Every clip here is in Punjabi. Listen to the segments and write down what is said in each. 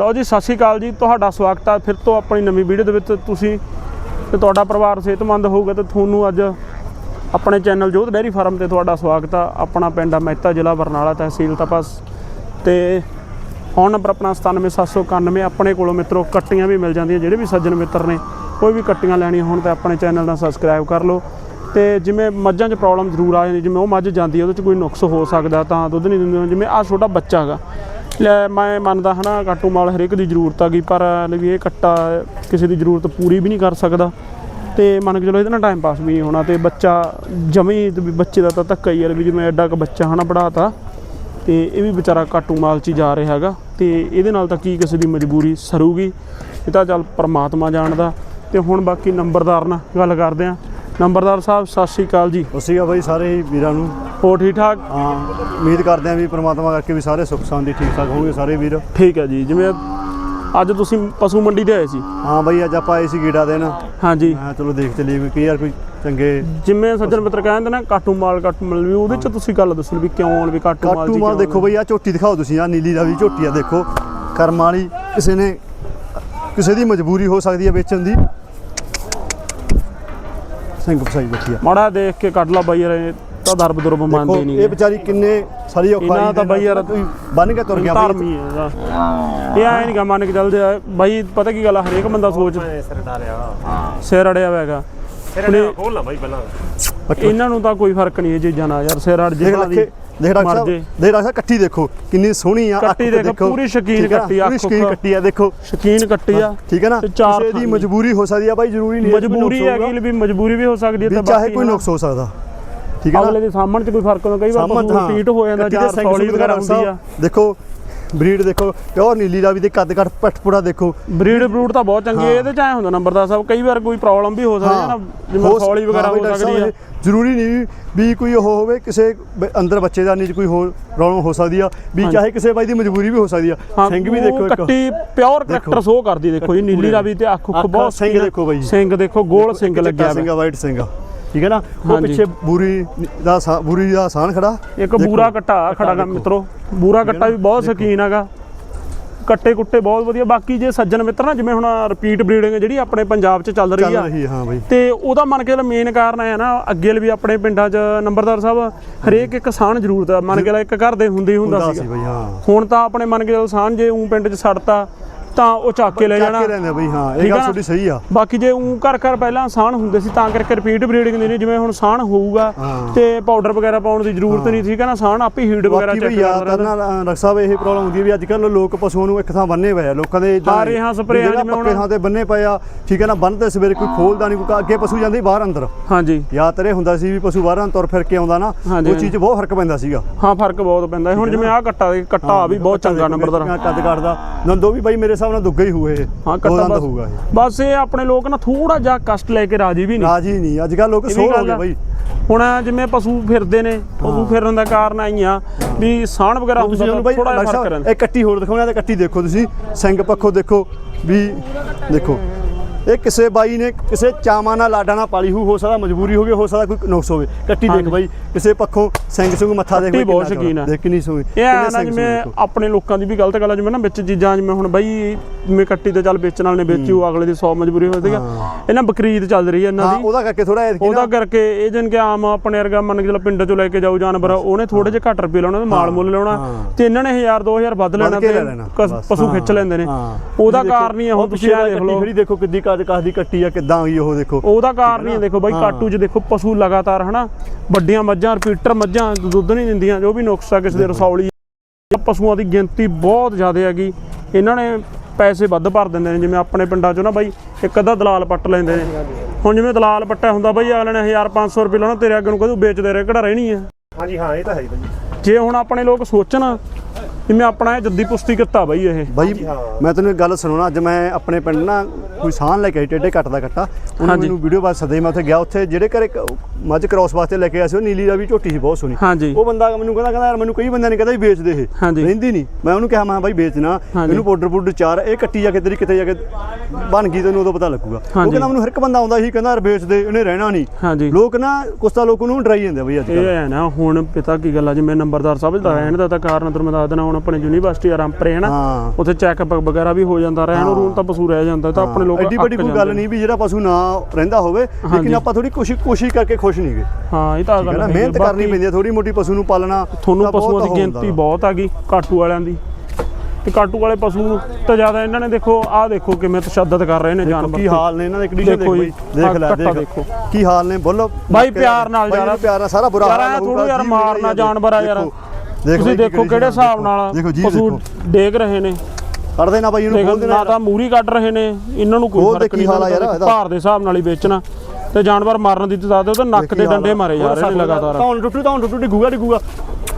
ਲਓ ਜੀ, ਸਤਿ ਸ਼੍ਰੀ ਅਕਾਲ ਜੀ। ਤੁਹਾਡਾ ਸਵਾਗਤ ਹੈ ਫਿਰ ਤੋਂ ਆਪਣੀ ਨਵੀਂ ਵੀਡੀਓ ਦੇ ਵਿੱਚ। ਤੁਸੀਂ ਤੇ ਤੁਹਾਡਾ ਪਰਿਵਾਰ ਸਿਹਤਮੰਦ ਹੋਊਗਾ ਤੇ ਤੁਹਾਨੂੰ ਅੱਜ ਆਪਣੇ ਚੈਨਲ ਜੋਧ ਡੈਰੀ ਫਾਰਮ ਤੇ ਤੁਹਾਡਾ ਸਵਾਗਤ ਆ। ਆਪਣਾ ਪਿੰਡ ਆ ਮਹਿਤਾ ਜ਼ਿਲ੍ਹਾ ਬਰਨਾਲਾ ਤਹਿਸੀਲ ਤਪਸ। ਤੇ ਫੋਨ ਨੰਬਰ ਆਪਣਾ 97791 ਆਪਣੇ ਕੋਲੋਂ ਮਿੱਤਰੋ ਕੱਟੀਆਂ ਵੀ ਮਿਲ ਜਾਂਦੀਆਂ, ਜਿਹੜੇ ਵੀ ਸੱਜਣ ਮਿੱਤਰ ਨੇ, ਕੋਈ ਵੀ ਕੱਟੀਆਂ ਲੈਣੀਆਂ ਹੋਣ ਤਾਂ ਆਪਣੇ ਚੈਨਲ ਨਾਲ ਸਬਸਕ੍ਰਾਈਬ ਕਰ ਲਓ। ਤੇ ਜਿਵੇਂ ਮੱਝਾਂ 'ਚ ਪ੍ਰੋਬਲਮ ਜ਼ਰੂਰ ਆ ਜਾਂਦੀ, ਜਿਵੇਂ ਉਹ ਮੱਝ ਜਾਂਦੀ ਉਹਦੇ 'ਚ ਕੋਈ ਨੁਕਸ ਹੋ ਸਕਦਾ, ਤਾਂ ਦੁੱਧ ਨਹੀਂ ਦਿੰਦੇ, ਜਿਵੇਂ ਆ ਛੋਟਾ ਬੱਚਾ ਹੈਗਾ ਲੈ ਮੈਂ ਮੰਨਦਾ ਹਨਾ ਕਾਟੂ ਮਾਲ ਹਰੇਕ ਦੀ ਜ਼ਰੂਰਤ ਆ ਗਈ, ਪਰ ਵੀ ਇਹ ਕੱਟਾ ਕਿਸੇ ਦੀ ਜ਼ਰੂਰਤ ਪੂਰੀ ਵੀ ਨਹੀਂ ਕਰ ਸਕਦਾ। ਤੇ ਮੰਨ ਕੇ ਚਲੋ ਇਹਦੇ ਨਾਲ ਟਾਈਮ ਪਾਸ ਵੀ ਨਹੀਂ ਹੋਣਾ ਤੇ ਬੱਚਾ ਜਮੀ ਵੀ ਬੱਚੇ ਦਾ ਤਾਂ ਧੱਕਾ ਹੀ ਯਾਰ ਵੀ ਜਿਵੇਂ ਐਡਾ ਕ ਬੱਚਾ ਹਨਾ ਪੜਾਤਾ ਤੇ ਇਹ ਵੀ ਵਿਚਾਰਾ ਕਾਟੂ ਮਾਲ 'ਚ ਹੀ ਜਾ ਰਿਹਾ ਹੈਗਾ। ਤੇ ਇਹਦੇ ਨਾਲ ਤਾਂ ਕੀ ਕਿਸੇ ਦੀ ਮਜਬੂਰੀ ਸਰੂਗੀ, ਇਹ ਤਾਂ ਚੱਲ ਪਰਮਾਤਮਾ ਜਾਣਦਾ। ਤੇ ਹੁਣ ਬਾਕੀ ਨੰਬਰਦਾਰ ਨਾਲ ਗੱਲ ਕਰਦੇ ਆਂ। ਨੰਬਰਦਾਰ ਸਾਹਿਬ, ਸਤਿ ਸ਼੍ਰੀ ਅਕਾਲ ਜੀ। ਸਤਿ ਅਸੀਂ ਆ ਬਾਈ, ਸਾਰੇ ਵੀਰਾਂ ਨੂੰ। ਹੋ ਠੀਕ ਠਾਕ? ਹਾਂ ਉਮੀਦ ਕਰਦੇ ਆਂ ਵੀ ਪ੍ਰਮਾਤਮਾ ਕਰਕੇ ਵੀ ਸਾਰੇ ਸੁੱਖ ਸ਼ਾਂਤੀ ਠੀਕ ਠਾਕ ਹੋਣਗੇ ਸਾਰੇ ਵੀਰ। ਠੀਕ ਹੈ ਜੀ ਜਿਵੇਂ ਅੱਜ ਤੁਸੀਂ ਪਸ਼ੂ ਮੰਡੀ ਤੇ ਆਏ ਸੀ? ਹਾਂ ਬਾਈ ਅੱਜ ਆਪਾਂ ਆਏ ਸੀ ਗੀੜਾ ਦੇਣ। ਹਾਂਜੀ। ਮੈਂ ਕਿਹਾ ਚਲੋ ਦੇਖ ਚਲੀਏ ਵੀ ਕੀ ਯਾਰ ਕੋਈ ਚੰਗੇ ਜਿਵੇਂ ਸੱਜਣ ਮਿੱਤਰ ਕਹਿੰਦੇ ਨੇ ਕਾਟੂ ਮਾਲ ਕਾਟੂ ਮਾਲ ਵੀ ਉਹਦੇ ਚ ਤੁਸੀਂ ਗੱਲ ਦੱਸੋ ਵੀ ਕਿਉਂ ਵੀ ਕਾਟੂ ਮਾਲ ਕਾਟੂ ਮਾਲ ਦੇਖੋ ਬਈ ਆ ਝੋਟੀ ਦਿਖਾਓ ਤੁਸੀਂ ਆ ਨੀਲੀ ਦਾ ਵੀ ਝੋਟੀ ਆ ਦੇਖੋ। ਕਰਮ ਵਾਲੀ ਕਿਸੇ ਨੇ ਕਿਸੇ ਦੀ ਮਜਬੂਰੀ ਹੋ ਸਕਦੀ ਹੈ ਵੇਚਣ ਦੀ। ਸਿੰਘ ਫਸਾਈ ਬੈਠੀ ਆ। ਮਾੜਾ ਦੇਖ ਕੇ ਕੱਢ ਲਾ ਬਾਈ ਯਾਰ ਤਾਂ ਦਰਬ ਦੁਰਬ ਮੰਨਦੇ ਨਹੀਂ ਇਹ ਵਿਚਾਰੀ ਕਿੰਨੇ ਸਾਰੀ ਔਖਾਈ ਇਹਨਾਂ ਤਾਂ ਦੇ ਬਈ ਯਾਰ ਬੰਨ ਕੇ ਤੁਰ ਗਿਆ ਬਈ। ਧਰਮੀ ਇਹਦਾ। ਇਹ ਐ ਨਹੀਂ ਗਾ ਮੰਨ ਕੇ ਚੱਲਦੇ ਆ ਬਾਈ ਪਤਾ ਕੀ ਗੱਲ ਆ ਹਰੇਕ ਬੰਦਾ ਸੋਚ। ਸਿਰ ਡਾਲਿਆ ਸਿਰ ਅੜਿਆ ਹੋਇਆ ਹੈਗਾ। ਸਿਰ ਡਾਲਿਆ ਖੋਲ ਨਾ ਬਾਈ ਪਹਿਲਾਂ। ਇਹਨਾਂ ਨੂੰ ਤਾਂ ਕੋਈ ਫ਼ਰਕ ਨਹੀਂ ਇਹ ਚੀਜ਼ਾਂ ਨਾਲ ਯਾਰ ਸਿਰ ਅੜ ਜੇ ਦੇਖ ਲੱਖੇ ਦੇਖ ਡਾਕਟਰ ਸਾਹਿਬ। ਦੇਖ ਡਾਕਟਰ ਸਾਹਿਬ ਕੱਟੀ ਦੇਖੋ ਕਿੰਨੀ ਸੋਹਣੀ ਆ ਕੱਟੀ ਦੇਖੋ, ਪੂਰੀ ਸ਼ੌਕੀਨ ਕੱਟੀ ਆ, ਸ਼ਕੀਨ। ਕੱਟੀ ਆ ਦੇਖੋ। ਸ਼ਕੀਨ ਕੱਟੀ ਆ। ਠੀਕ ਹੈ ਨਾ? ਕਿਸੇ ਦੀ ਮਜਬੂਰੀ ਹੋ ਸਕਦੀ ਆ ਬਾਈ ਜ਼ਰੂਰੀ ਨਹੀਂ ਹੈ ਕਿ ਕੋਈ ਮਜਬੂਰੀ। ਹੈਗੀ ਵੀ ਮਜਬੂਰੀ ਵੀ ਹੋ ਸਕਦੀ ਹੈ ਤੇ ਚਾਹੇ ਕੋਈ ਨੁਕਸ ਹੋ ਸਕਦਾ। ਠੀਕ ਹੈ ਅਗਲੇ ਦੇ ਸਾਹਮਣ ਚ ਕੋਈ ਫ਼ਰਕ ਹੁੰਦਾ ਕਈ ਵਾਰ ਪਸ਼ੂ ਰਿਪੀਟ ਹੋ ਜਾਂਦਾ ਸਿੰਘ ਸੌਲੀ ਵਗੈਰਾ ਹੁੰਦੀ ਆ। ਦੇਖੋ ਬਰੀਡ ਦੇਖੋ ਪਿਓਰ ਨੀਲੀ ਦਾ ਵੀ ਤੇ ਕੱਦ ਕੱਟ ਪਟਪੂੜਾ ਦੇਖੋ। ਬਰੀਡ ਬਰੂਡ ਤਾਂ ਬਹੁਤ ਚੰਗੀ ਹੈ ਇਹਦੇ ਚ ਐ ਹੁੰਦਾ ਨੰਬਰਦਾਰ ਸਾਹਿਬ ਕਈ ਵਾਰ ਕੋਈ ਪ੍ਰੋਬਲਮ ਵੀ ਹੋ ਸਕਦੀ ਹੈ ਨਾ ਜਿਵੇਂ ਸੌਲੀ ਵਗੈਰਾ ਹਾਂ ਸਕਦੀ ਹੈ ਜ਼ਰੂਰੀ ਨਹੀਂ ਵੀ ਕੋਈ ਉਹ ਹੋਵੇ ਕਿਸੇ ਅੰਦਰ ਬੱਚੇ ਦਾ ਨਹੀਂ ਕੋਈ ਹੋਰ ਪ੍ਰੋਬਲਮ ਹੋ ਸਕਦੀ ਆ ਵੀ ਚਾਹੇ ਕਿਸੇ ਬਾਈ ਦੀ ਮਜਬੂਰੀ ਵੀ ਹੋ ਸਕਦੀ ਆ। ਸਿੰਘ ਵੀ ਦੇਖੋ ਇੱਕ ਕੱਟੀ ਪਿਓਰ ਕਰੈਕਟਰ ਸ਼ੋ ਕਰਦੀ ਦੇਖੋ ਜੀ ਨੀਲੀ ਰਾਵੀ ਤੇ ਅੱਖ ਉੱਖ ਬਹੁਤ ਸਿੰਘ ਦੇਖੋ ਬਾਈ। ਸਿੰਘ ਦੇਖੋ ਗੋਲ ਸਿੰਘ ਲੱਗਿਆ ਸਿੰਘ ਵਾਈਟ ਸਿੰਘ ਠੀਕ ਹੈ ਨਾ? ਉਹ ਹਾਂਜੀ। ਪਿੱਛੇ ਬੂਰੀ ਦਾ ਸਾ- ਬੂਰੀ ਦਾ ਸਾਨ ਖੜਾ। ਇੱਕ ਬੂਰਾ ਕੱਟਾ ਖੜਾ ਗਾ ਮਿੱਤਰੋ। ਬੂਰਾ ਕੱਟਾ ਵੀ ਬਹੁਤ ਸ਼ਕੀਨ ਹੈਗਾ। ਕੱਟੇ ਕੁੱਟੇ ਬਹੁਤ ਵਧੀਆ। ਬਾਕੀ ਜੇ ਸੱਜਣ ਮਿੱਤਰ ਨਾ ਜਿਵੇਂ ਹੁਣ ਰਿਪੀਟ ਬਰੀਡਿੰਗ ਜਿਹੜੀ ਆਪਣੇ ਪੰਜਾਬ 'ਚ ਚੱਲ ਰਹੀ ਚੱਲ ਆ ਰਹੀ ਹਾਂ ਬਾਈ। ਤੇ ਉਹਦਾ ਮੰਨ ਕੇ ਚੱਲ ਮੇਨ ਕਾਰਨ ਹੈ ਨਾ ਅੱਗੇ ਵੀ ਆਪਣੇ ਪਿੰਡਾਂ 'ਚ ਨੰਬਰਦਾਰ ਸਾਹਿਬ ਹਰੇਕ ਇੱਕ ਸਾਨ ਜ਼ਰੂਰਤ ਆ ਮੰਨ ਕੇ ਚੱਲ ਇੱਕ ਘਰ ਦੇ ਹੁੰਦੇ ਹੀ ਹੁੰਦਾ ਸੀ ਬਾਈ ਹਾਂ। ਹੁਣ ਤਾਂ ਆਪਣੇ ਮੰਨ ਕੇ ਚੱਲ ਸਾਨ ਜੇ ਉਂ ਪਿੰਡ 'ਚ ਛੱਡਤਾ ਤਾਂ ਉਹ ਚੱਕ ਕੇ ਲੈ ਚੱਕ ਜਾਣਾ। ਕੇ ਰਹਿੰਦੇ ਆ ਬਈ ਹਾਂ ਇਹ ਆ ਗੱਲ ਨਾ? ਤੁਹਾਡੀ ਸਹੀ ਆ। ਬਾਕੀ ਜੇ ਉਂ ਘਰ ਘਰ ਪਹਿਲਾਂ ਸਾਨ ਹੁੰਦੇ ਸੀ ਤਾਂ ਕਰਕੇ ਰਿਪੀਟ ਬਰੀਡਿੰਗ ਦੇ ਨੇ ਜਿਵੇਂ ਹੁਣ ਸਾਨ ਹੋਊਗਾ। ਤੇ ਪਾਊਡਰ ਵਗੈਰਾ ਪਾਉਣ ਦੀ ਜ਼ਰੂਰਤ ਨਹੀਂ ਠੀਕ ਹੈ ਨਾ? ਸਾਨ ਆਪੇ ਹੀਟ ਵਗੈਰਾ ਚੈੱਕ ਕਰਦਾ ਕਰਨਾ ਡਾਕਟਰ ਸਾਹਿਬ ਇਹ ਪ੍ਰੋਬਲਮ ਹੁੰਦੀ ਹੈ ਵੀ ਅੱਜ ਕੱਲ ਲੋਕ ਪਸ਼ੂਆਂ ਨੂੰ ਇੱਕ ਥਾਂ ਬੰਨੇ ਪਏ ਆ ਲੋਕਾਂ ਦੇ ਏਦਾਂ ਹਾਂ, ਜਗ੍ਹਾ ਜਿਵੇਂ ਹੁਣ- ਥਾਂ ਤੇ ਬੰਨੇ ਪਏ ਆ ਠੀਕ ਹੈ ਨਾ ਬੰਨ ਤੇ ਸਵੇਰੇ ਕੋਈ ਖੋਲਦਾ ਨਹੀਂ ਕੋਈ ਅੱਗੇ ਪਸ਼ੂ ਜਾਂਦੇ ਬਾਹਰ ਅੰਦਰ। ਹਾਂਜੀ। ਯਾਦ ਤੇਰੇ ਹੁੰਦਾ ਸੀ ਵੀ ਪਸ਼ੂ ਬਾਹਰਾਂ ਤੁਰ ਫਿਰ ਕੇ ਆਉਂਦਾ ਨਾ ਉਹ ਚੀਜ਼ ਬਹੁਤ ਫ਼ਰਕ ਪੈਂਦਾ ਸੀਗਾ। ਹਾਂ ਫ਼ਰਕ ਬਹੁਤ ਪੈਂਦਾ। ਹੁਣ ਜਿਵੇਂ ਆਹ ਕੱਟਾ ਦੇ ਕੱਟਾ ਵੀ ਬਹੁਤ ਚੰਗਾ ਨੰਬਰਦਾਰ ਕੱਦ ਕੱਟਦਾ। ਨੰਦੋ ਵੀ ਬਾਈ ਮੇਰੇ ਹਿਸਾਬ ਨਾਲ ਦੁੱਗਾ ਹੀ ਹੋਏ ਇਹ। ਹਾਂ ਦੋ ਕੱਟਾ ਦੰਦ ਹੋਊਗਾ ਇਹ। ਬਸ ਇਹ ਆਪਣੇ ਲੋਕ ਨਾ ਥੋੜਾ ਜਿਹਾ ਕਸ਼ਟ ਲੈ ਕੇ ਰਾਜੀ ਵੀ ਨਹੀਂ। ਰਾਜੀ ਨਹੀਂ। ਅੱਜ ਕੱਲ ਲੋਕ ਇਹ ਵੀ ਸੋਹ ਹੋ ਗੱਲ ਗਏ ਆ। ਬਾਈ। ਹੁਣ ਜਿਵੇਂ ਪਸ਼ੂ ਫਿਰਦੇ ਨੇ ਪਸ਼ੂ ਫਿਰਨ ਦਾ ਕਾਰਨ ਆਈ ਆ ਵੀ ਸਾਣ ਵਗੈਰਾ ਤੁਸੀਂ ਹੁੰਦਾ ਉਹਨੂੰ ਬਾਈ ਥੋੜਾ ਜਿਹਾ ਡਾਕਟਰ ਫ਼ਰਕ ਸਾਹਿਬ, ਰਹਿੰਦਾ। ਇਹ ਕੱਟੀ ਹੋਰ ਦਿਖਾਉਣਾ ਤੇ ਕੱਟੀ ਦੇਖੋ ਤੁਸੀਂ। ਸਿੰਘ ਪੱਖੋਂ ਦੇਖੋ ਵੀ ਦੇਖੋ। ਇਹ ਕਿਸੇ ਬਾਈ ਨੇ ਕਿਸੇ ਚਾਵਾਂ ਨਾਲ ਲਾਡਾਂ ਨਾਲ ਪਾਲੀ ਹੋ ਸਕਦਾ ਮਜਬੂਰੀ ਹੋ ਗਈ ਹੋ ਸਕਦਾ ਕੋਈ ਨੁਕਸ ਹੋਵੇ। ਕੱਟੀ ਦੇਖ। ਬਾਈ ਕਿਸੇ ਪੱਖੋਂ ਸਿੰਘ ਸਿੰਘ ਮੱਥਾ ਦੇਖ ਬਾਈ ਬਹੁਤ ਕਿੰਨਾ ਸ਼ੌਕੀਨ ਆ। ਦੇਖ ਕਿੰਨੀ ਸੋਹਣੀ ਇਹ ਆ ਨਾ ਜਿਵੇਂ। ਆਪਣੇ ਲੋਕਾਂ ਦੀ ਵੀ ਗਲਤ ਗੱਲ ਆ ਜਿਵੇਂ ਨਾ ਵਿੱਚ ਚੀਜ਼ਾਂ ਜਿਵੇਂ ਹੁਣ ਬਾਈ ਜਿਵੇਂ ਕੱਟੀ ਤੇ ਚੱਲ ਵੇਚਣ ਵਾਲੇ ਨੇ ਵੇਚੀ ਅਗਲੇ ਦੀ 100 ਮਜਬੂਰੀ ਹੋ। ਸੀਗਾ ਇਹਨਾਂ ਬਕਰੀਦ ਚੱਲ ਰਹੀ ਹੈ ਇਹਨਾਂ ਹਾਂ ਦੀ। ਉਹਦਾ ਕਰਕੇ ਥੋੜਾ ਉਹਦਾ ਕਰਕੇ ਇਹ ਜਨ ਕਿ ਆਮ ਆਪਣੇ ਵਰਗਾ ਮੰਨ ਕੇ ਚੱਲ ਪਿੰਡ ਚੋਂ ਲੈ ਕੇ ਜਾਊ ਜਾਨਵਰ ਉਹਨੇ ਥੋੜੇ ਜਿਹਾ ਘੱਟ ਰੁਪਏ ਲਾਉਣਾ ਤੇ ਮਾਲ ਮੁੱਲ ਲਾਉਣਾ ਤੇ ਇਹਨਾਂ ਨੇ 1000 2000 ਵੱਧ ਲੈਣਾ ਤੇ ਪਸ਼ੂ ਖਿੱਚ ਲੈਂਦੇ ਨੇ। ਉਹਦਾ ਕਾਰਨ ਹੀ ਆ ਉਹ ਹੁਣ ਤੁਸੀਂ ਦੇਖ ਲਓ। ਦੇਖੋ ਕਿੱਦੀ ਕਾਦ ਕਾਸ ਦੀ ਕੱਟੀ ਆ ਕਿੱਦਾਂ ਆਈ ਉਹ ਦੇਖੋ। ਉਹਦਾ ਕਾਰਨ ਹੀ ਆ ਦੇਖੋ ਬਾਈ। ਕਾਟੂ 'ਚ ਦੇਖੋ ਪਸ਼ੂ ਲਗਾਤਾਰ ਹਨਾ? ਵੱਡੀਆਂ ਮੱਝਾਂ ਰਿਪੀਟਰ ਮੱਝਾਂ ਦੁੱਧ ਨਹੀਂ ਦਿੰਦੀਆਂ ਜੋ ਵੀ ਨੁਕਸ ਆ ਕਿਸੇ ਦੇ ਰਸੌਲੀ ਪਸ਼ੂਆਂ ਦੀ ਗਿਣਤੀ ਬਹੁਤ ਜ਼ਿਆਦਾ ਹੈਗੀ। ਇਹਨਾਂ ਨੇ ਪੈਸੇ ਵੱਧ ਭਰ ਦਿੰਦੇ ਨੇ ਜਿਵੇਂ ਆਪਣੇ ਪਿੰਡਾਂ 'ਚੋਂ ਨਾ ਬਾਈ ਇੱਕ ਅੱਧਾ ਦਲਾਲ ਪੱਟ ਲੈਂਦੇ ਨੇ। ਹੁਣ ਜਿਵੇਂ ਦਲਾਲ ਪੱਟਿਆ ਹੁੰਦਾ ਬਾਈ ਅਗਲੇ ਨੇ 1500 ਰੁਪਏ ਲਾਉਣਾ ਤੇਰੇ ਅੱਗੇ ਨੂੰ ਕਹਦੂ ਵੇਚਦੇ ਰਹੇ ਕਿਹੜਾ ਰਹਿਣੀ ਆ। ਹਾਂਜੀ ਹਾਂ ਇਹ ਤਾਂ ਹੈ ਹੀ ਬਾਈ। ਜੇ ਹੁਣ ਆਪਣੇ ਲੋਕ ਸੋਚਣ ਜਿਵੇਂ ਆਪਣਾ ਇਹ ਜੱਦੀ ਪੁਸ਼ਤੀ ਕੀਤਾ ਬਾਈ ਇਹ। ਬਾਈ ਮੈਂ ਤੈਨੂੰ ਇੱਕ ਗੱਲ ਸੁਣਾਉਣਾ ਅੱਜ ਮੈਂ ਆਪਣੇ ਪਿੰਡ ਨਾ ਕੋਈ ਸਾਨ ਲੈ ਕੇ ਆਈ ਟੇਡੇ ਕੱਟ ਦਾ ਕੱਟਾ ਉਹਨੇ। ਮੈਨੂੰ ਵੀਡੀਓ ਬਾਅਦ ਸਦੇ ਮੈਂ ਉੱਥੇ ਗਿਆ ਉੱਥੇ ਜਿਹੜੇ ਘਰੇ ਇੱਕ ਮੱਝ ਕ੍ਰੋਸ ਵਾਸਤੇ ਲੈ ਕੇ ਆਇਆ ਸੀ ਉਹ ਨੀਲੀ ਦਾ ਵੀ ਝੋਟੀ ਸੀ ਬਹੁਤ ਸੋਹਣੀ। ਉਹ ਬੰਦਾ ਮੈਨੂੰ ਕਹਿੰਦਾ ਕਹਿੰਦਾ ਯਾਰ ਮੈਨੂੰ ਕਈ ਬੰਦਿਆਂ ਨੇ ਕਹਿੰਦਾ ਵੀ ਵੇਚ ਦੇ ਇਹ। ਰਹਿੰਦੀ ਨਹੀਂ। ਮੈਂ ਉਹਨੂੰ ਕਿਹਾ ਮੈਂ ਬਾਈ ਵੇਚਣਾ। ਮੈਨੂੰ ਪਾਊਡਰ ਪਾਊਡਰ ਚਾਰ ਇਹ ਕੱਟੀ ਜਾ ਕੇ ਤੇਰੀ ਕਿਤੇ ਜਾ ਕੇ ਬਣ ਗਈ ਤੈਨੂੰ ਉਦੋਂ ਪਤਾ ਲੱਗੂਗਾ। ਉਹ। ਕਹਿੰਦਾ ਮੈਨੂੰ ਹਰ ਇੱਕ ਬੰਦਾ ਆਉਂਦਾ ਸੀ ਕਹਿੰਦਾ ਯਾਰ ਵੇਚ ਦੇ ਇਹਨੇ ਰਹਿਣਾ ਨਹੀਂ। ਲੋਕ ਨਾ ਕੁਛ ਤਾਂ ਲੋਕ ਉਹਨੂੰ ਡਰਾਈ ਜਾਂਦੇ ਬਈ ਅੱਜ ਇਹ ਕੱਲ੍ਹ। ਹੈ ਨਾ ਹੁਣ ਪਤਾ ਕੀ ਗੱਲ ਆ ਜਿਵੇਂ ਨੰਬਰਦਾਰ ਸਾਹਿਬ ਦਾ ਰਹਿਣ ਦਾ ਤਾਂ ਕਾਰਨ ਤੁਹਾਨੂੰ ਮੈਂ ਦੱਸ ਦੇਣਾ ਹੁਣ ਆਪਣੇ ਯੂਨੀਵਰਸਿਟੀ ਆ ਰਾਮਪਰੇ ਹਨਾ ਹਾਂ। ਉੱਥੇ ਚੈੱਕਅਪ ਵਗੈਰਾ ਵੀ ਹੋ ਜਾਂਦਾ ਰਹਿਣ ਰੂਣ ਤਾਂ ਪਸ਼ੂ ਰਹਿ ਜਾਂਦਾ ਤਾਂ ਆਪਣੇ ਲੋਕ ਐਡੀ ਵੱਡੀ ਅੱਕ ਕੋਈ ਗੱਲ ਨੇ। ਨਹੀਂ ਵੀ ਜਿਹੜਾ ਪਸ਼ੂ ਨਾ ਰਹਿੰਦਾ ਹੋਵੇ। ਲੇਕਿਨ ਆਪਾਂ ਥੋੜੀ ਕੋਸ਼ਿਸ਼ ਕੋਸ਼ਿਸ਼ ਕਰਕੇ ਖੁਸ਼ ਨਹੀਂਗੇ ਹਾਂ ਇਹ ਤਾਂ ਗੱਲ ਨਾ ਹੈਗੀ। ਮਿਹਨਤ ਕਰਨੀ ਬਾਕੀ ਪੈਂਦੀ ਹੈ ਥੋੜੀ ਮੋਟੀ ਪਸ਼ੂ ਨੂੰ ਪਾਲਣਾ ਤੁਹਾਨੂੰ ਤਾਂ ਬਹੁਤ ਪਸ਼ੂਆਂ ਦੀ ਗਿਣਤੀ। ਬਹੁਤ ਆ ਗਈ ਕਾਟੂ ਵਾਲਿਆਂ ਦੀ ਤੇ ਕਾਟੂ ਵਾਲੇ ਪਸ਼ੂ ਤਾਂ ਜ਼ਿਆਦਾ ਇਹਨਾਂ ਨੇ ਦੇਖੋ ਆਹ ਦੇਖੋ ਕਿਵੇਂ ਤਸ਼ੱਦਦ ਕਰ ਰਹੇ ਨੇ ਦੇਖੋ ਜਾਨਵਰ ਕੀ ਤੇ। ਹਾਲ ਨੇ ਇਹਨਾਂ ਦੇ ਕੰਡੀਸ਼ਨ ਦੇਖੋ ਦੇਖ ਜੀ, ਬਈ ਦੇਖ ਆਹ ਲੈ ਕੱਟਾ ਦੇਖ ਦੇਖੋ। ਕੀ ਹਾਲ ਨੇ ਬੋਲੋ ਬਾਈ ਪਿਆਰ ਨਾਲ ਯਾਰ ਨੂੰ ਪਿਆਰ ਨਾਲ ਸਾਰਾ ਬੁਰਾ ਯਾਰ ਹਾਲ ਐਂ ਥੋੜ੍ਹੀ ਯਾਰ ਮਾਰਨਾ ਜਾਨਵਰ ਆ ਯਾਰ ਦੇਖੋ ਤੁਸੀਂ ਦੇਖੋ ਕਿਹੜੇ ਹਿਸਾਬ ਨਾਲ ਦੇਖੋ ਜੀ ਪਸ਼ੂ ਦੇਖੋ। ਡੇਗ ਰਹੇ ਨੇ। ਕੱਢਦੇ ਨਾ ਬਾਈ ਇਹਨੂੰ ਖੋਲ ਦੇਣਾ ਨਾ ਤਾਂ ਮੂਰੀ ਕੱਢ ਰਹੇ ਨੇ ਇਹਨਾਂ ਨੂੰ ਕੋਈ ਫ਼ਰਕ ਨਹੀਂ ਹਾਲ ਆ ਯਾਰ ਪੈਂਦਾ, ਇਹਦਾ। ਭਾਰ ਦੇ ਹਿਸਾਬ ਨਾਲ ਹੀ ਵੇਚਣਾ ਤੇ ਜਾਨਵਰ ਮਾਰਨ ਦੀ ਤਦਾਦ ਉਹਦੇ ਨੱਕ ਦੇ ਡੰਡੇ ਮਾਰੇ ਜਾ ਰਹੇ ਨੇ ਲਗਾਤਾਰ। ਤਾਂ ਟੁੱਟੂ ਤਾਂ ਟੁੱਟੂ ਡਿੱਗੂਗਾ ਡਿੱਗੂਗਾ।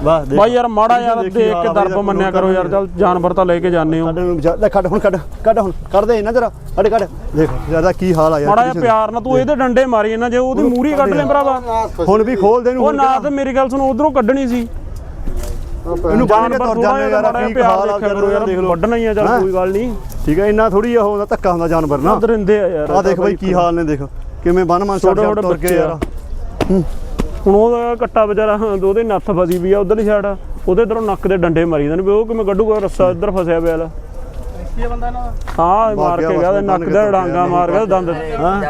ਵਾਹ ਦੇਖ। ਬਾਈ ਯਾਰ ਮਾੜਾ ਯਾਰ ਦੇਖੀ ਕੇ ਦਰਬ ਮੰਨਿਆ ਕਰੋ ਯਾਰ ਚੱਲ ਜਾਨਵਰ ਤਾਂ ਲੈ ਕੇ ਜਾਂਦੇ ਹੋ। ਕੱਢ ਲੈ ਕੱਢ ਹੁਣ ਕੱਢ ਕੱਢ ਹੁਣ ਕੱਢ ਦੇ ਇਹਨਾਂ ਜਰਾ ਕੱਢ ਕੱਢ। ਦੇਖ ਜ਼ਿਆਦਾ ਕੀ ਹਾਲ ਆ ਯਾਰ ਮਾੜਾ ਜਿਹਾ ਪਿਆਰ ਨਾਲ ਤੂੰ ਇਹਦੇ ਡੰਡੇ ਮਾਰੀ ਇਹਨਾਂ ਜੇ ਉਹਦੀ ਮੂਰੀ ਕੱਢ ਲੈ ਭਰਾਵਾ। ਹੁਣ ਵੀ ਖੋਲ ਦੇ ਇਹਨੂੰ ਉਹ ਨਾ ਤੇ ਮੇਰੀ ਗੱਲ ਸੁਣ ਉਧਰੋਂ ਕੱਢਣੀ ਸੀ। ਇਹਨੂੰ ਬੰਨ ਕੇ ਤੁਰ ਜਾਂਦੇ ਯਾਰ ਕੀ ਪਿਆਰ ਆ ਦੇਖਿਆ ਕਰੋ ਦੇਖ ਯਾਰ ਲਓ। ਵੱਢਣਾ ਹੀ ਆ ਚੱਲ? ਕੋਈ ਗੱਲ ਨਹੀਂ। ਠੀਕ ਹੈ ਇੰਨਾ ਥੋੜੀ ਉਹ ਹੁੰਦਾ ਧੱਕਾ ਹੁੰਦਾ ਜਾਨਵਰ ਨਾ ਦਰਿੰਦੇ ਆ ਯਾਰ ਆ ਦੇਖ ਬਾਈ ਕੀ ਹਾਲ ਨੇ ਦੇਖ। ਕਿਵੇਂ ਬੰਨ ਮਨ ਛੱਡ ਛੋਟੇ ਛੋਟੇ ਤੁਰ ਕੇ ਯਾਰ। ਹੁਣ ਉਹਦਾ ਕੱਟਾ ਵਿਚਾਰਾ ਹਾਂ, ਉਹਦੇ ਨੱਥ ਫਸੀ ਵੀ ਆ ਉਧਰ ਦੀ ਸਾਈਡ ਉਹਦੇ ਇਧਰੋਂ ਨੱਕ ਦੇ ਡੰਡੇ ਮਾਰੀ ਜਾਂਦੇ ਵੀ ਉਹ ਕਿਵੇਂ ਕੱਢੂਗਾ ਰੱਸਾ ਇੱਧਰ ਫਸਿਆ ਪਿਆ ਲਾ। ਹਾਂ ਮਾਰ ਕੇ ਗਿਆ ਨੱਕ ਦਾ ਡਾਂਗਾ ਮਾਰ ਗਿਆ ਦੰਦ। ਹਾਂ?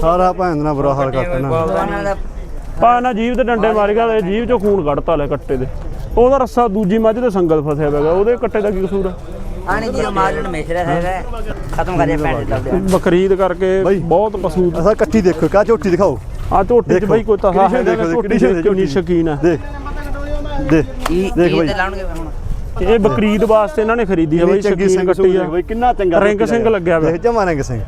ਸਾਰਾ ਭੈਣ ਦਾ ਬੁਰਾ ਹਾਲ ਕਰਤਾ ਨਾ। ਪਾ ਨਾ ਜੀਭ ਤੇ ਡੰਡੇ ਮਾਰ ਗਿਆ ਜੀਭ ਚੋਂ ਖੂਨ ਕੱਢਤਾ ਲੈ ਕੱਟੇ ਦੇ। ਉਹਦਾ ਰੱਸਾ ਦੂਜੀ ਮੱਝ ਦੇ ਸੰਗਲ ਫਸਿਆ ਗਾ, ਉਹਦੇ ਕੱਟੇ ਦਾ ਕੀ ਕਸੂਰ ਆ? ਆਣੀ ਜੀ ਮਾਰਨ ਮੇਸ਼ਰਾ ਹੈਗਾ ਖਤਮ ਕਰਿਆ ਪੈਂਟ ਚੱਲਦੇ ਆ ਬਕਰੀਦ ਕਰਕੇ ਬਾਈ। ਬਹੁਤ ਪਸ਼ੂ ਅਸਾਂ ਕੱਟੀ ਦੇਖੋ ਕਾ ਝੋਟੀ ਦਿਖਾਓ। ਆ ਝੋਟੀ ਚ ਦੇਖੋ, ਬਈ ਕੋਈ ਤਾਂ condition ਦੇਖੋ, ਝੋਟੀ condition ਦੇ ਕਿੰਨੀ। ਸ਼ਕੀਨ ਹੈ ਦੇਖ। ਦੇਖ ਕੀ ਦੇਖ ਕੀ ਬਾਈ। ਤੇ ਲਾਉਣਗੇ ਹੁਣ? ਇਹ ਬਕਰੀਦ ਵਾਸਤੇ ਇਹਨਾਂ ਨੇ ਖਰੀਦੀ ਹੈ ਬਈ ਚੰਗੀ ਸ਼ਕੀਨ ਸਿੰਘ ਕੱਟੀ ਆ। ਬਈ ਕਿੰਨਾ ਚੰਗਾ ਰਿੰਗ ਸਿੰਘ ਦਾ। ਲੱਗਿਆ ਹੋਇਆ। ਦੇਖ ਜਮਾ ਰਿੰਗ ਸਿੰਘ।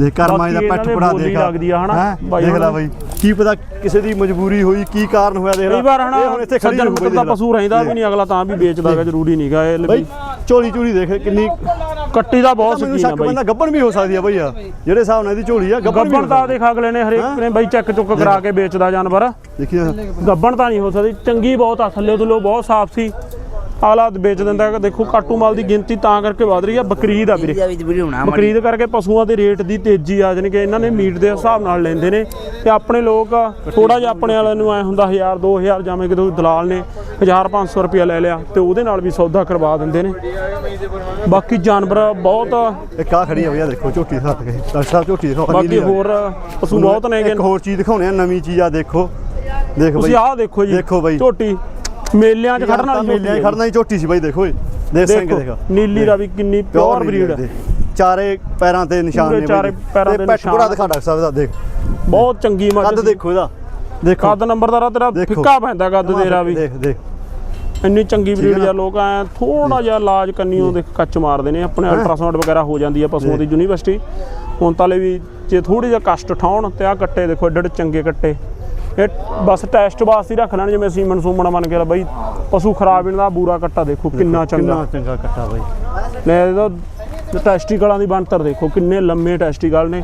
ਦੇਖ ਕਰਮਾਂ ਦਾ ਬਾਕੀ ਪੱਟ ਦੇ ਪੜਾ ਬੋਲੀ ਦੇਖ ਲੱਗਦੀ ਆ ਹਨਾ, ਹੈਂ? ਬਾਈ ਦੇਖ ਲੈ ਉਹਨਾਂ ਬਾਈ। ਕੀ ਪਤਾ ਕਿਸੇ ਦੀ ਮਜਬੂਰੀ ਹੋਈ ਕੀ ਕਾਰਨ ਹੋਇਆ ਦੇਖ ਲੈ। ਕਈ ਵਾਰ ਇਹ ਹੁਣ ਇੱਥੇ ਖੜੀ ਰਹੂ ਮਿੱਤਰ ਦਾ ਪਸ਼ੂ ਰਹਿੰਦਾ ਵੀ ਨਹੀਂ ਅਗਲਾ ਤਾਂ ਵੀ ਵੇਚਦਾ ਹੈਗਾ ਜ਼ਰੂਰੀ ਨਹੀਂਗਾ ਇਹ ਬਾਈ ਝੋਲੀ ਝੋਲੀ ਦੇਖ ਕਿੰਨੀ ਕੱਟੀ ਦਾ ਬਹੁਤ ਸ਼ਕੀਨ ਸ਼ੱਕ ਬਾਈ। ਬੰਦਾ ਗੱਬਣ ਵੀ ਹੋ ਸਕਦੀ ਆ ਬਈ ਆ ਜਿਹੜੇ ਹਿਸਾਬ ਨਾਲ ਇਹਦੀ ਝੋਲੀ ਆ ਗੱਬਣ ਗੱਬਣ ਹੋ ਤਾਂ ਦੇਖ ਅਗਲੇ ਨੇ ਹਰੇਕ ਨੇ ਬਾਈ ਚੈੱਕ ਚੁੱਕ ਕਰਾ ਕੇ ਵੇਚਦਾ ਜਾਨਵਰ। ਦੇਖੀ ਗੱਬਣ ਤਾਂ ਨਹੀਂ ਹੋ ਸਕਦੀ ਚੰਗੀ ਬਹੁਤ ਆ ਥੱਲੇ ਤੋਂ ਬਹੁਤ ਸਾਫ਼ ਸੀ। ਆਲਾ ਵੇਚ ਦਿੰਦਾ ਹੈਗਾ। ਦੇਖੋ ਕਾਟੂ ਮਾਲ ਦੀ ਗਿਣਤੀ ਤਾਂ ਕਰਕੇ ਵਧ ਰਹੀ ਆ ਬਕਰੀਦ ਆ ਵੀਰੇ। ਇਹਦਾ ਵੀ ਵੀਡੀਓ ਬਣਾ ਮੜੀ ਬਕਰੀਦ ਕਰਕੇ ਪਸ਼ੂਆਂ ਦੇ ਰੇਟ ਦੀ ਤੇਜ਼ੀ ਆ ਜਾਣੀ ਕਿ ਇਹਨਾਂ ਨੇ ਮੀਟ ਦੇ ਹਿਸਾਬ ਨਾਲ ਲੈਂਦੇ ਨੇ। ਤੇ ਆਪਣੇ ਲੋਕ ਥੋੜਾ ਜਿਹਾ ਆਪਣੇ ਵਾਲਿਆਂ ਨੂੰ ਐ ਹੁੰਦਾ 1000 2000 ਜਾਵੇਂ ਕਿਤੇ ਦਲਾਲ ਨੇ 1000 500 ਰੁਪਇਆ ਲੈ ਲਿਆ ਤੇ ਉਹਦੇ ਨਾਲ ਵੀ ਸੌਦਾ ਕਰਵਾ ਦਿੰਦੇ ਨੇ। ਬਾਕੀ ਜਾਨਵਰ ਬਹੁਤ ਇੱਕ ਆ। ਖੜੀ ਆ ਬਈ ਆ ਦੇਖੋ ਝੋਟੀ ਦੇ ਹੱਥ ਕੇ ਡਾਕਟਰ ਸਾਹਿਬ ਝੋਟੀ ਦਿਖਾਓ ਬਾਕੀ। ਹੋਰ ਪਸ਼ੂ ਬਹੁਤ ਨੇਗੇ ਇੱਕ ਹੋਰ ਚੀਜ਼ ਦਿਖਾਉਣੇ ਆ ਨਵੀਂ ਚੀਜ਼ ਆ ਦੇਖੋ। ਦੇਖ ਬਈ। ਤੁਸੀਂ ਆਹ ਦੇਖੋ ਜੀ ਦੇਖੋ ਬਾਈ। ਝੋਟੀ। ਮੇਲਿਆਂ 'ਚ ਖੜਨ ਵਾਲੀ ਮੇਲਿਆਂ 'ਚ ਖੜਨਾ ਹੀ ਝੋਟੀ ਸੀ ਬਾਈ ਦੇਖੋ ਓਏ ਦੇਖ ਸਿੰਘ ਦੇਖੋ। ਨੀਲੀ ਦਾ ਵੀ ਕਿੰਨੀ ਪਿਓਰ ਬਰੀਡ ਹੈ ਚਾਰੇ ਪੈਰਾਂ ਤੇ ਨਿਸ਼ਾਨ ਪੂਰੇ ਨੇ ਚਾਰੇ। ਪੈਰਾਂ ਤੇ ਤੇ ਨਿਸ਼ਾਨ। ਦਿਖਾ ਡਾਕਟਰ ਸਾਹਿਬ ਦਾ ਦੇਖ। ਬਹੁਤ ਚੰਗੀ ਮੱਝ ਕੱਦ। ਦੇਖੋ ਇਹਦਾ। ਦੇਖੋ। ਕੱਦ ਨੰਬਰਦਾਰਾ ਤੇਰਾ। ਫਿੱਕਾ ਪੈਂਦਾ ਕੱਦ ਤੇਰਾ ਵੀ ਦੇਖ ਦੇਖ। ਇੰਨੀ ਚੰਗੀ ਬਰੀਡ? ਜਾਂ ਲੋਕ ਐ ਥੋੜਾ ਜਿਹਾ ਇਲਾਜ ਕੰਨੀਓ ਦੇ ਕੱਚ ਮਾਰਦੇ ਨੇ। ਆਪਣੇ ਅਲਟਰਾਸਾਊਂਡ ਵਗੈਰਾ ਹੋ ਜਾਂਦੀ ਆ ਪਸ਼ੂਆਂ ਦੀ ਯੂਨੀਵਰਸਿਟੀ। ਹੁਣ ਤਾਲੇ ਵੀ ਜੇ ਥੋੜੀ ਜਿਹਾ ਕਸ਼ਟ ਠਾਉਣ ਤੇ ਆ ਕੱਟੇ ਦੇਖੋ ਏਡੇ ਚੰਗੇ ਕੱਟੇ। ਇਹ ਬਸ ਟੈਸਟ ਵਾਸਤੇ ਰੱਖ ਲੈਣ ਜਿਵੇਂ ਸੀਮਨ ਸੂਮਨ ਬਣ ਗਿਆ ਬਈ ਪਸ਼ੂ ਖਰਾਬ ਇਹਨਾਂ ਦਾ ਬੂਰਾ ਕੱਟਾ ਦੇਖੋ ਕਿੰਨਾ ਚੰਗਾ। ਕਿੰਨਾ ਚੰਗਾ ਕੱਟਾ ਬਾਈ। ਲੈ ਇਹਦਾ ਟੈਸਟੀਕਲਾਂ ਦੀ ਬਣਤਰ ਦੇਖੋ ਕਿੰਨੇ ਲੰਮੇ ਟੈਸਟੀਕਲ ਨੇ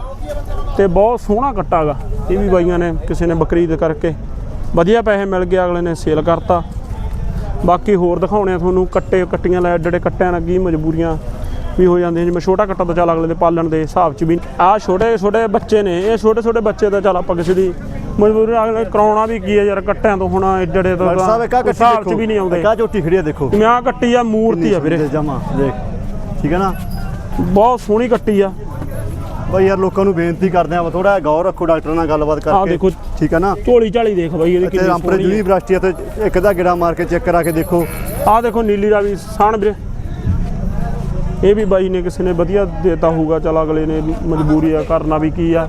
ਤੇ ਬਹੁਤ ਸੋਹਣਾ ਕੱਟਾਗਾ ਇਹ ਵੀ ਬਾਈਆਂ ਨੇ ਕਿਸੇ ਨੇ ਬਕਰੀਦ ਕਰਕੇ। ਵਧੀਆ ਪੈਸੇ ਮਿਲ ਗਏ ਅਗਲੇ ਨੇ ਸੇਲ ਕਰਤਾ। ਬਾਕੀ ਹੋਰ ਦਿਖਾਉਣੇ ਆ ਤੁਹਾਨੂੰ ਕੱਟੇ ਕੱਟੀਆਂ ਲੈ ਏਡੇ ਕੱਟਿਆਂ ਕੀ ਮਜਬੂਰੀਆਂ ਵੀ ਹੋ ਜਾਂਦੀਆਂ ਜਿਵੇਂ ਛੋਟਾ ਕੱਟਾ ਤਾਂ ਚੱਲ ਅਗਲੇ ਦੇ ਪਾਲਣ ਦੇ ਹਿਸਾਬ 'ਚ ਵੀ। ਆਹ ਛੋਟੇ ਛੋਟੇ ਬੱਚੇ ਨੇ ਇਹ ਛੋਟੇ ਛੋਟੇ ਬੱਚੇ ਤਾਂ ਚੱਲ ਆਪਾਂ ਕਿਸੇ ਦੀ ਮਜਬੂਰੀ ਅਗਲੇ ਕਰਾਉਣਾ ਵੀ ਕੀ ਹੈ ਯਾਰ ਕੱਟਿਆਂ ਤੋਂ ਹੁਣ ਏਡੇ ਏਡੇ ਤੋਂ ਡਾਕਟਰ ਸਾਹਿਬ ਇੱਕ ਆ ਤਾਂ ਕੱਟੀ ਹਿਸਾਬ 'ਚ ਵੀ ਨਹੀਂ ਆਉਂਦੇ। ਆਹ ਝੋਟੀ ਖੜੀ ਆ ਦੇਖੋ। ਜਿਵੇਂ ਆਹ ਕੱਟੀ ਆ ਮੂਰਤੀ ਆ ਵੀਰੇ। ਜਮਾ ਦੇਖ। ਠੀਕ ਹੈ ਨਾ? ਬਹੁਤ ਸੋਹਣੀ ਕੱਟੀ ਆ। ਬਾਈ ਯਾਰ ਲੋਕਾਂ ਨੂੰ ਬੇਨਤੀ ਕਰਦੇ ਆ ਥੋੜਾ ਗੌਰ ਰੱਖੋ ਡਾਕਟਰ ਨਾਲ ਗੱਲਬਾਤ ਕਰਕੇ। ਦੇਖੋ। ਠੀਕ ਹੈ ਨਾ? ਝੋਲੀ ਝਾਲੀ ਦੇਖ ਬਾਈ ਇਹਦੀ ਤੇ ਕਿੰਨੀ ਰਾਮਪੁਰ ਸੋਹਣੀ ਹੈ। ਯੂਨੀਵਰਸਿਟੀ ਤੇ ਇੱਕ ਦਾ ਗੇੜਾ ਮਾਰ ਕੇ ਚੈੱਕ ਕਰਾ ਕੇ ਦੇਖੋ। ਆਹ ਦੇਖੋ ਨੀਲੀ ਦਾ ਵੀ ਸਾਣ ਵੀਰੇ। ਇਹ ਵੀ ਬਾਈ ਨੇ ਕਿਸੇ ਨੇ ਵਧੀਆ ਦੇਤਾ ਹੋਊਗਾ ਚਲ ਅਗਲੇ ਨੇ ਮਜਬੂਰੀ ਆ ਕਰਨਾ ਵੀ ਕੀ ਆ।